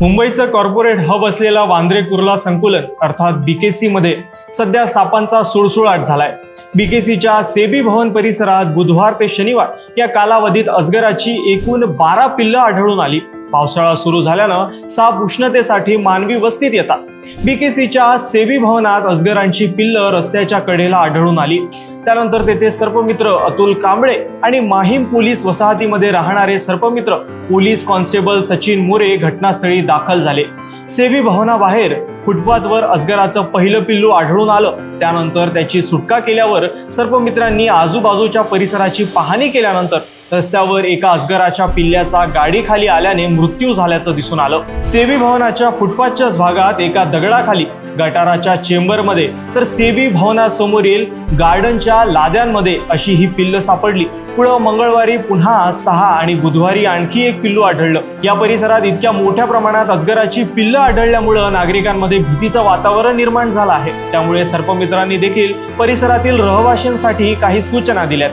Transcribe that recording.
मुंबईचं corporate hub असलेला वांद्रे कुर्ला संकुलन अर्थात बीकेसी मध्ये सध्या सापांचा सुळसुळाट झालाय. बीकेसीच्या सेबी भवन परिसरात बुधवार ते शनिवार या कालावधीत अजगराची एकूण बारा पिल्लं आढळून आली. पावसाळा सुरू झाल्यानं साप उष्णतेसाठी मानवी वस्तीत येतात. बीकेसीच्या सेबी भवनात अजगरांची पिल्ल रस्त्याच्या कडेला आढळून आली. त्यानंतर तेथे सर्पमित्र अतुल कांबळे आणि माहीम पोलीस वसाहतीमध्ये राहणारे सर्पमित्र पोलीस कॉन्स्टेबल सचिन मोरे घटनास्थळी दाखल झाले. सेबी भवनाबाहेर फुटपाथवर अजगराचं पहिलं पिल्लू आढळून आलं. त्यानंतर त्याची सुटका केल्यावर सर्पमित्रांनी आजूबाजूच्या परिसराची पाहणी केल्यानंतर रस्त्यावर एका अजगराच्या पिल्ल्याचा गाडीखाली आल्याने मृत्यू झाल्याचं दिसून आलं. सेबी भवनाच्या फुटपाथच्याच भागात एका दगडाखाली गटाराच्या चेंबरमध्ये तर सेबी भवनासमोरील गार्डनच्या लाद्यांमध्ये अशी ही पिल्ल सापडली. पुढं मंगळवारी पुन्हा सहा आणि बुधवारी आणखी एक पिल्लू आढळलं. या परिसरात इतक्या मोठ्या प्रमाणात अजगराची पिल्लं आढळल्यामुळं नागरिकांमध्ये भीतीचं वातावरण निर्माण झालं आहे. त्यामुळे सर्पमित्रांनी देखील परिसरातील रहिवाशांसाठी काही सूचना दिल्यात.